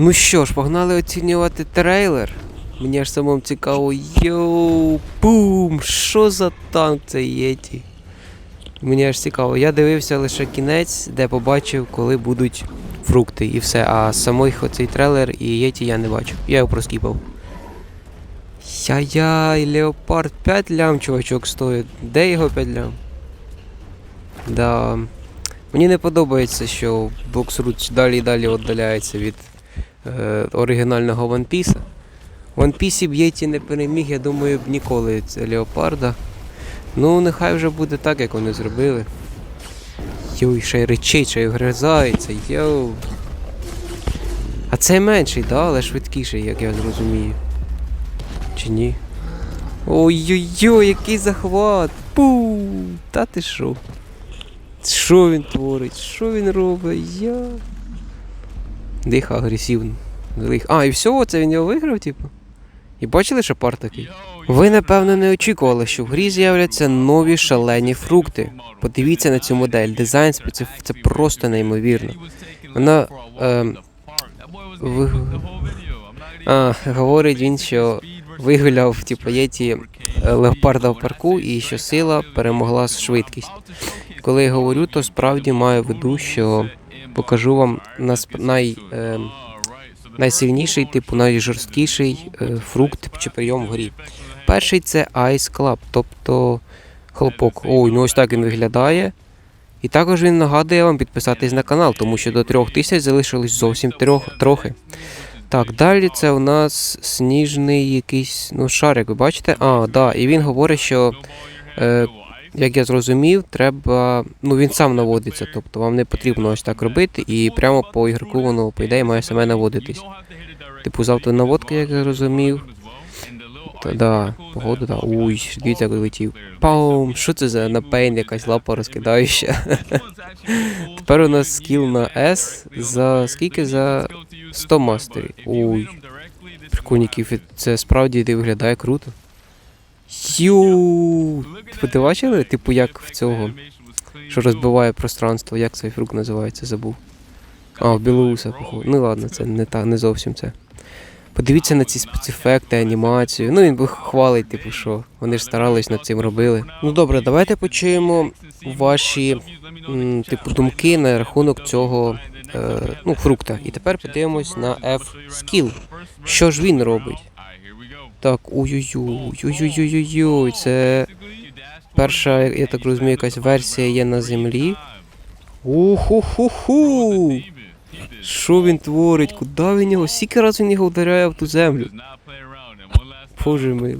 Ну що ж, погнали оцінювати трейлер. Мені аж самому цікаво. Йоу, бум! Що за танк цей Єті? Мені аж цікаво. Я дивився лише кінець, де побачив, коли будуть фрукти і все. А самий оцей трейлер і Єті я не бачив. Я його проскіпав. Яй-яй, Леопард 5 лям, чувачок, стоїть. Де його 5 лям? Да. Мені не подобається, що Блоксрут далі і далі віддаляється від оригінального One Piece. One Piece б Єті не переміг, я думаю, б ніколи це Леопарда. Ну, нехай вже буде так, як вони зробили. Йой, ще й речить, ще й вгризається, йоу. А цей менший, да, але швидкіший, як я зрозумію. Чи ні? Ой-ой-ой, який захват! Пу! Та ти що? Що він творить? Що він робить? Я. Диха агресивно. А, і все, це він його виграв, типу? І бачили, що пар такий? Ви, напевно, не очікували, що в грі з'являться нові шалені фрукти. Подивіться на цю модель. Дизайн специф... це просто неймовірно. Вона. Е, ви... а, говорить він, що вигуляв типу, єті е, леопарда в парку і що сила перемогла швидкість. Коли я говорю, то справді маю в виду, що покажу вам нас най, е, найсильніший, типу найжорсткіший е, фрукт чи прийом в грі. Перший це Ice Club, тобто хлопок. Ой, ну ось так він виглядає. І також він нагадує вам підписатись на канал, тому що до трьох тисяч залишилось зовсім трьох, трохи. Так, далі це у нас сніжний якийсь ну, шарик, ви бачите? А, да, і він говорить, що е, як я зрозумів, треба. Ну він сам наводиться, тобто вам не потрібно ось так робити, і прямо по ігроку воно, по ідеї, має саме наводитись. Типу з автонаводки, як я зрозумів. Та да, погода, да. Уй, дивіться, як летів. Паум! Що це за напейн, якась лапа розкидаюча? Тепер у нас скіл на S за скільки? За 100 мастерів. Уй, прикольників, це справді виглядає круто. Ю, Типу, ти бачили? Типу, як в цього, що розбиває пространство, як цей фрукт називається, забув. А, в Білоуса, походу. Ну ладно, це не та, не зовсім це. Подивіться на ці спецефекти, анімацію. Ну він би хвалить, типу, що вони ж старались над цим робили. Ну добре, давайте почуємо ваші м, типу думки на рахунок цього е, ну, фрукта. І тепер подивимось на F Skill. Що ж він робить? Так, ой-ой-ой, це перша, я так розумію, якась версія є на землі. Уху-ху-ху! Що він творить? Куди він його? Скільки разів він його вдаряє в ту землю? Боже милий.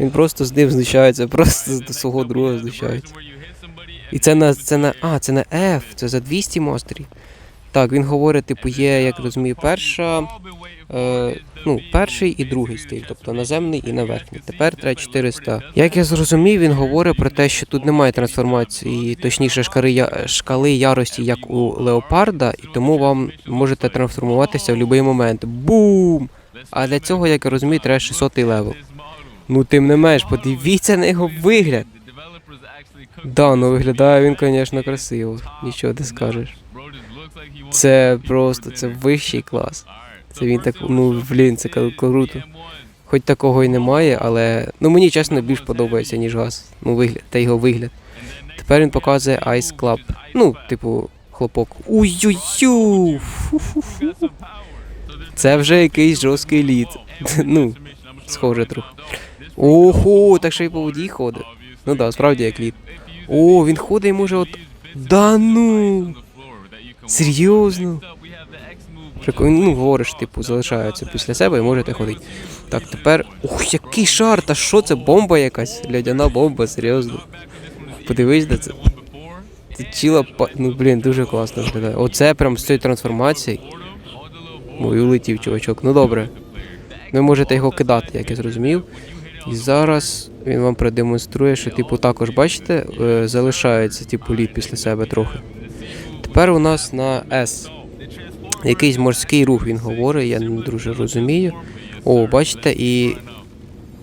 Він просто з ним знущається, просто до свого друга знущається. І це на це на. А, це на F, це за 200 монстрів. Так, він говорить, типу, є, як розумію, перша. Е, ну, перший і другий стиль, тобто наземний і на верхній. Тепер треба 400. Як я зрозумів, він говорить про те, що тут немає трансформації, точніше шкали, шкали ярості, як у леопарда, і тому вам можете трансформуватися в будь-який момент. Бум! А для цього, як я розумію, треба 600 левел. Ну, тим не менш, подивіться на його вигляд. Да, ну виглядає він, звісно, красиво. Нічого не скажеш. Це просто це вищий клас. Це він так, ну блін, це круто. Хоч такого і немає, але ну мені чесно більш подобається, ніж газ. Ну, вигляд, та його вигляд. Тепер він показує Ice Club. Ну, типу, хлопок. Уй-ю-ю! Це вже якийсь жорсткий лід. ну, схоже трохи. Ого, так ще й по воді ходить. Ну да, справді як лід. О, він ходить і може от. Да ну! Серйозно? Ну говориш, типу, залишаються після себе і можете ходити. Так, тепер. Ух, який шар! Та що це бомба якась? Лядяна бомба, серйозно. Подивись на це. Це чіла Ну блін, дуже класно виглядає. Оце прям з цієї трансформації. Ой, улетів, чувачок. Ну добре. Ви можете його кидати, як я зрозумів. І зараз він вам продемонструє, що, типу, також, бачите, е, залишається типу лід після себе трохи. Тепер у нас на S. Якийсь морський рух він говорить, я не дуже розумію. О, бачите, і.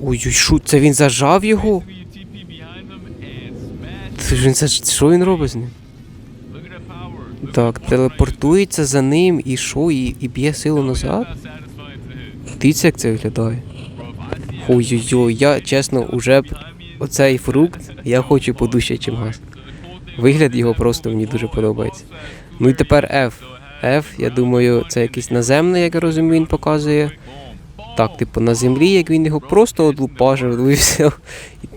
Ой, що, це він зажав його? Це ж він заж... Що він робить з ним? Так, телепортується за ним і що, і, і б'є силу назад? Дивіться, як це виглядає. Ой-ой-ой, я чесно, уже б оцей фрукт я хочу подужче, чим газ. Вигляд його просто мені дуже подобається. Ну і тепер F. F, я думаю, це якийсь наземний, як я розумію, він показує. Так, типу, на землі, як він його просто одлупажив, ну і все.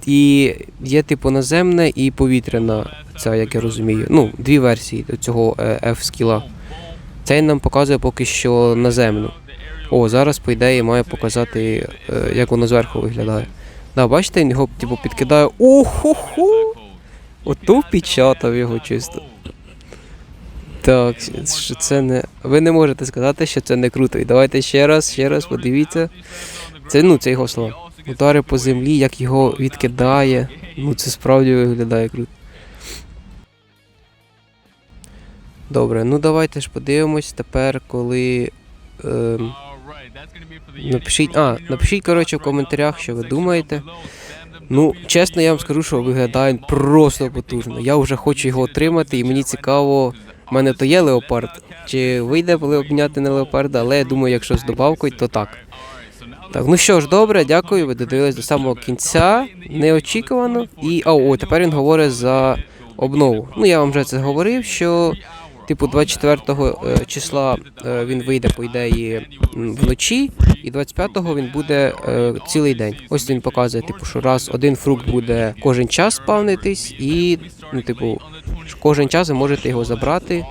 І є, типу, наземне і повітряна, ця, як я розумію. Ну, дві версії цього е, F-скіла. Цей нам показує поки що наземну. О, зараз, по ідеї, має показати, е, як воно зверху виглядає. Да, бачите, він його типу підкидає. Охо-хо! Ото впечатав його чисто. Так, що це не. Ви не можете сказати, що це не круто. І давайте ще раз, ще раз подивіться. Це ну, це його слова. Удари по землі, як його відкидає. Ну це справді виглядає круто. Добре, ну давайте ж подивимось тепер, коли. Ем, напишіть. А, напишіть, коротше, в коментарях, що ви думаєте. Ну, чесно, я вам скажу, що виглядає просто потужно. Я вже хочу його отримати, і мені цікаво, в мене то є леопард. Чи вийде коли обміняти на леопарда, але я думаю, якщо з добавкою, то так. Так, ну що ж, добре, дякую. Ви додивились до самого кінця. Неочікувано. І. А, о, тепер він говорить за обнову. Ну, я вам вже це говорив, що. Типу, 24 е, числа е, він вийде, по ідеї, вночі, і 25-го він буде е, цілий день. Ось він показує, типу, що раз один фрукт буде кожен час спавнитись, і, ну, типу, кожен час ви можете його забрати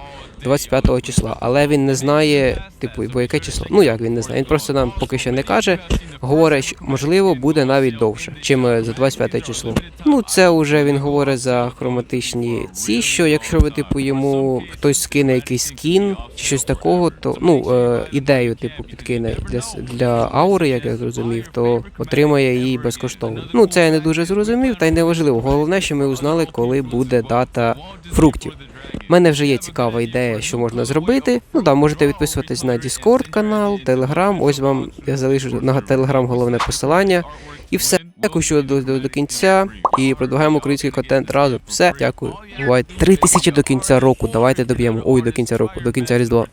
25 числа. Але він не знає, типу, бо яке число. Ну як він не знає. Він просто нам поки що не каже. Говорить, можливо буде навіть довше, чим е, за 25 число. Ну це вже він говорить за хроматичні ці, що якщо ви типу йому хтось скине якийсь скін чи щось такого, то ну е, ідею типу підкине для для аури, як я зрозумів, то отримає її безкоштовно. Ну це я не дуже зрозумів, та й не важливо. Головне, що ми узнали, коли буде дата фруктів. У мене вже є цікава ідея, що можна зробити. Ну да, можете відписуватись на Discord канал, Telegram. Ось вам я залишу на Telegram головне посилання. І все. Дякую, що до, до, до кінця. І продовжуємо український контент разом. Все, дякую. Бувайте. Три тисячі до кінця року. Давайте доб'ємо. Ой, до кінця року, до кінця Різдва.